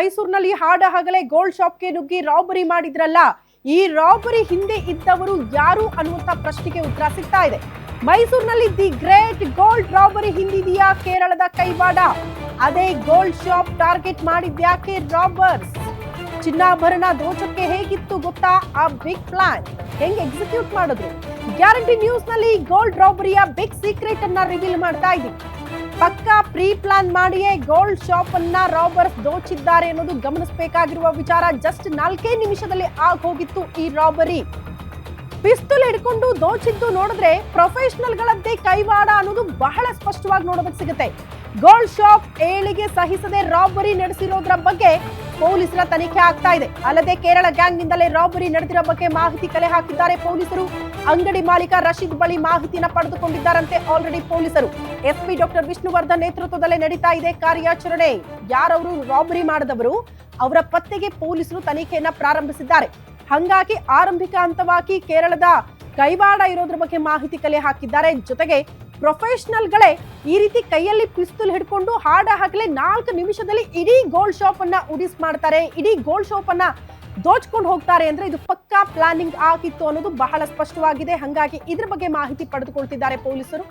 ಮೈಸೂರಿನಲ್ಲಿ ಹಾಡ ಹಗಲೇ ಗೋಲ್ಡ್ ಶಾಪ್ಗೆ ನುಗ್ಗಿ ರಾಬರಿ ಮಾಡಿದ್ರಲ್ಲ, ಈ ರಾಬರಿ ಹಿಂದೆ ಇದ್ದವರು ಯಾರು ಅನ್ನುವಂಥ ಪ್ರಶ್ನೆಗೆ ಉತ್ತರ ಸಿಗ್ತಾ ಇದೆ. ಮೈಸೂರಿನಲ್ಲಿ ದಿ ಗ್ರೇಟ್ ಗೋಲ್ಡ್ ರಾಬರಿ ಹಿಂದಿದೆಯಾ ಕೇರಳದ ಕೈವಾಡ? ಅದೇ ಗೋಲ್ಡ್ ಶಾಪ್ ಟಾರ್ಗೆಟ್ ಮಾಡಿದ್ಯಾಕೆ ರಾಬರ್ಸ್? ಚಿನ್ನಾಭರಣ ದೋಚಕ್ಕೆ ಹೇಗಿತ್ತು ಗೊತ್ತಾ? ಆ ಬಿಗ್ ಪ್ಲಾನ್ ಹೆಂಗೆ ಎಕ್ಸಿಕ್ಯೂಟ್ ಮಾಡಿದ್ರು? ಗ್ಯಾರಂಟಿ ನ್ಯೂಸ್ನಲ್ಲಿ ಗೋಲ್ಡ್ ರಾಬರಿಯ ಬಿಗ್ ಸೀಕ್ರೆಟ್ ಅನ್ನ ರಿವೀಲ್ ಮಾಡ್ತಾ ಇದೆ. ಪಕ್ಕಾ ಪ್ರೀ ಪ್ಲಾನ್ ಮಾಡಿಯೇ ಗೋಲ್ಡ್ ಶಾಪ್ ಅನ್ನ ರಾಬರ್ಸ್ ದೋಚಿದ್ದಾರೆ ಅನ್ನೋದು ಗಮನಿಸಬೇಕಾಗಿರುವ ವಿಚಾರ ಜಸ್ಟ್ ನಾಲ್ಕೇ ನಿಮಿಷದಲ್ಲಿ ಆಗೋಗಿತ್ತು ಈ ರಾಬರಿ. ಪಿಸ್ತೂಲ್ ಹಿಡ್ಕೊಂಡು ದೋಚಿದ್ದು ನೋಡಿದ್ರೆ ಪ್ರೊಫೆಷನಲ್ ಗಳದ್ದೇ ಕೈವಾಡ ಅನ್ನೋದು ಬಹಳ ಸ್ಪಷ್ಟವಾಗಿ ನೋಡೋದಕ್ಕೆ ಸಿಗುತ್ತೆ. ಗೋಲ್ಡ್ ಶಾಪ್ ಏಳಿಗೆ ಸಹಿಸದೆ ರಾಬರಿ ನಡೆಸಿರೋದ್ರ ಬಗ್ಗೆ ಪೊಲೀಸರ ತನಿಖೆ ಆಗ್ತಾ ಇದೆ. ಅಲ್ಲದೆ ಕೇರಳ ಗ್ಯಾಂಗ್ ನಿಂದಲೇ ರಾಬರಿ ನಡೆದಿರೋ ಬಗ್ಗೆ ಮಾಹಿತಿ ಕಲೆ ಹಾಕಿದ್ದಾರೆ ಪೊಲೀಸರು. ಅಂಗಡಿ ಮಾಲೀಕ ರಶೀದ್ ಬಳಿ ಮಾಹಿತಿಯನ್ನು ಪಡೆದುಕೊಂಡಿದ್ದಾರಂತೆ ಆಲ್ರೆಡಿ ಪೊಲೀಸರು. ಎಸ್ಪಿ ಡಾಕ್ಟರ್ ವಿಷ್ಣುವರ್ಧನ್ ನೇತೃತ್ವದಲ್ಲೇ ನಡೀತಾ ಇದೆ ಕಾರ್ಯಾಚರಣೆ. ಯಾರವರು ರಾಬರಿ ಮಾಡಿದವರು, ಅವರ ಪತ್ತೆಗೆ ಪೊಲೀಸರು ತನಿಖೆಯನ್ನ ಪ್ರಾರಂಭಿಸಿದ್ದಾರೆ. ಹಂಗಾಗಿ ಆರಂಭಿಕ ಹಂತವಾಗಿ ಕೇರಳದ ಕೈವಾಡ ಇರೋದ್ರ ಬಗ್ಗೆ ಮಾಹಿತಿ ಕಲೆ ಹಾಕಿದ್ದಾರೆ. ಜೊತೆಗೆ ಪ್ರೊಫೆಷನಲ್ಗಳೇ ಈ ರೀತಿ ಕೈಯಲ್ಲಿ ಪಿಸ್ತೂಲ್ ಹಿಡ್ಕೊಂಡು ಹಾಡ ಹಾಕಲೆ ನಾಲ್ಕು ನಿಮಿಷದಲ್ಲಿ ಇಡೀ ಗೋಲ್ಡ್ ಶಾಪ್ ಅನ್ನ ಉಡಿಸ್ ಮಾಡ್ತಾರೆ. ಇಡೀ ಗೋಲ್ಡ್ ಶಾಪ್ ಅನ್ನ ದೋಚ್ಕೊಂಡು ಹೋಗ್ತಾರೆ ಅಂದ್ರೆ ಇದು ಪಕ್ಕಾ ಪ್ಲಾನಿಂಗ್ ಆಗಿತ್ತು ಅನ್ನೋದು ಬಹಳ ಸ್ಪಷ್ಟವಾಗಿದೆ. ಹಂಗಾಗಿ ಇದ್ರ ಬಗ್ಗೆ ಮಾಹಿತಿ ಪಡೆದುಕೊಳ್ತಿದ್ದಾರೆ ಪೊಲೀಸರು.